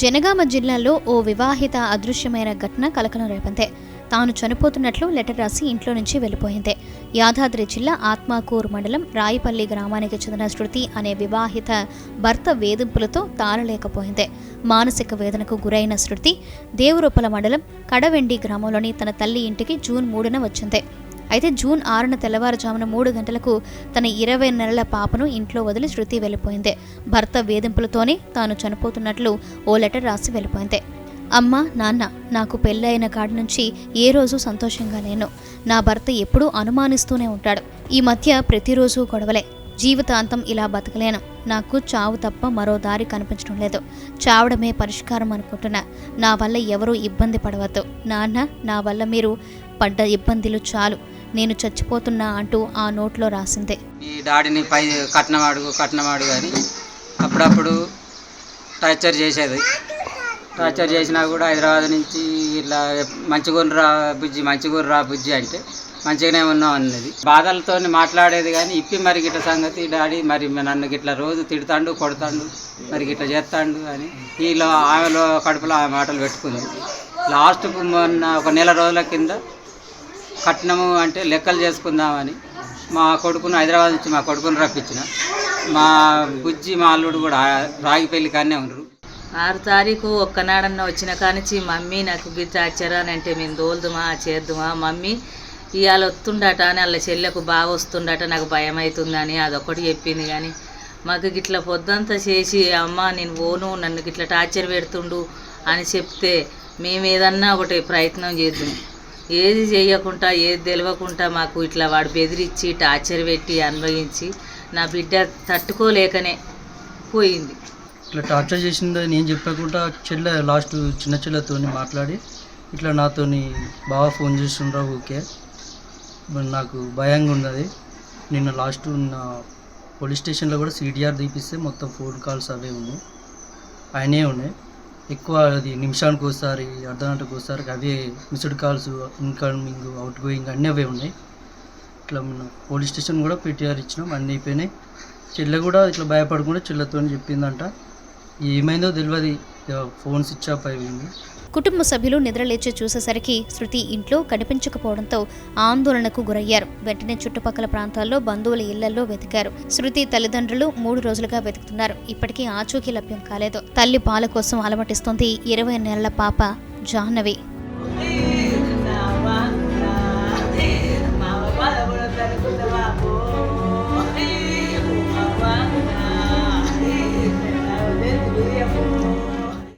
జనగామ జిల్లాలో ఓ వివాహిత అదృశ్యమైన ఘటన కలకలం రేపిందే తాను చనిపోతున్నట్లు లెటర్ రాసి ఇంట్లో నుంచి వెళ్ళిపోయింది. యాదాద్రి జిల్లా ఆత్మాకూరు మండలం రాయిపల్లి గ్రామానికి చెందిన శృతి అనే వివాహిత భర్త వేధింపులతో తాళలేకపోయింది. మానసిక వేదనకు గురైన శృతి దేవరూపల మండలం కడవెండి గ్రామంలోని తన తల్లి ఇంటికి జూన్ మూడున వచ్చింది. అయితే జూన్ ఆరున తెల్లవారుజామున మూడు గంటలకు తన ఇరవై నెలల పాపను ఇంట్లో వదిలి శృతి వెళ్ళిపోయింది. భర్త వేధింపులతోనే తాను చనిపోతున్నట్లు ఓ లెటర్ రాసి వెళ్ళిపోయింది. అమ్మ నాన్న నాకు పెళ్ళైన కాడి నుంచి ఏ రోజు సంతోషంగా లేను. నా భర్త ఎప్పుడూ అనుమానిస్తూనే ఉంటాడు. ఈ మధ్య ప్రతిరోజు గొడవలే. జీవితాంతం ఇలా బతకలేను. నాకు చావు తప్ప మరో దారి కనిపించడం లేదు. చావడమే పరిష్కారం అనుకుంటున్నా. నా వల్ల ఎవరూ ఇబ్బంది పడవద్దు. నాన్న నా వల్ల మీరు పడ్డ ఇబ్బందులు చాలు. నేను చచ్చిపోతున్నా అంటూ ఆ నోట్లో రాసిందే. ఈ డాడీని పై కట్నం అడుగు కట్నం అడుగు అని అప్పుడప్పుడు టార్చర్ చేసేది. టార్చర్ చేసినా కూడా హైదరాబాద్ నుంచి ఇట్లా మంచిగా రా బుజ్జి మంచిగా రా బుజ్జి అంటే మంచిగానే ఉన్నాం అన్నది. బాధలతో మాట్లాడేది కానీ ఇప్పి మరి గిట్ల సంగతి డాడీ మరి నన్ను గిట్ల రోజు తిడతాండు కొడతాండు మరి గిట్ల చేస్తాండు అని ఈలో ఆమెలో కడుపులో ఆమె మాటలు పెట్టుకుంది. లాస్ట్కు మొన్న ఒక నెల రోజుల కింద కట్నము అంటే లెక్కలు చేసుకుందామని మా కొడుకును హైదరాబాద్ నుంచి మా కొడుకును రప్పించిన. మా బుజ్జి మా అల్లుడు కూడా రాగిపల్లి కానే ఉన్నారు ఆరు తారీఖు ఒక్కనాడన్న వచ్చిన కానించి మమ్మీ నాకు గిట్ట అంటే మేము దోలుదుమా చేద్దుమా మమ్మీ? ఇవాళ వస్తుండట అని వాళ్ళ చెల్లెకు బాగా వస్తుండట నాకు భయం అవుతుందని అదొకటి చెప్పింది. కానీ మాకు గిట్ల పొద్దంతా చేసి అమ్మ నేను పోను నన్ను గిట్ల టార్చర్ పెడుతుండు అని చెప్తే మేము ఏదన్నా ఒకటి ప్రయత్నం చేద్దాం. ఏది చేయకుండా ఏది తెలియకుండా మాకు ఇట్లా వాడు బెదిరించి టార్చర్ పెట్టి అనుభవించి నా బిడ్డ తట్టుకోలేకనే పోయింది. ఇట్లా టార్చర్ చేసిందో నేను చెప్పకుండా చెల్లె లాస్ట్ చిన్న చెల్లెతో మాట్లాడి ఇట్లా నాతోని బాగా ఫోన్ చేస్తుండ్రా ఓకే నాకు భయంగా ఉన్నది. నిన్న లాస్ట్ నా పోలీస్ స్టేషన్లో కూడా సిడిఆర్ తీపిస్తే మొత్తం ఫోన్ కాల్స్ అవే ఉన్నాయి. ఆయనే ఉన్నాయి. ఎక్కువ అది నిమిషానికి ఒకసారి అర్ధ గంటకు ఒకసారి అవే missed calls incoming outgoing అన్నీ అవే ఉన్నాయి. ఇట్లా మన పోలీస్ స్టేషన్ కూడా పీటీఆర్ ఇచ్చినాం అన్నీ అయిపోయినాయి. చెల్లె కూడా ఇట్లా భయపడకుండా చెల్లెతో చెప్పిందంట. ఏమైందో తెలియదు ఇక ఫోన్ స్విచ్ ఆఫ్ అయిపోయింది. కుటుంబ సభ్యులు నిద్రలేచి చూసేసరికి శృతి ఇంట్లో కనిపించకపోవడంతో ఆందోళనకు గురయ్యారు. వెంటనే చుట్టుపక్కల ప్రాంతాల్లో బంధువుల ఇళ్ళలో వెతికారు. శృతి తల్లిదండ్రులు మూడు రోజులుగా వెతుకుతున్నారు. ఇప్పటికీ ఆచూకీ లభ్యం కాలేదు. తల్లి పాల కోసం అలమటిస్తుంది ఇరవై నెలల పాప జాహ్నవి.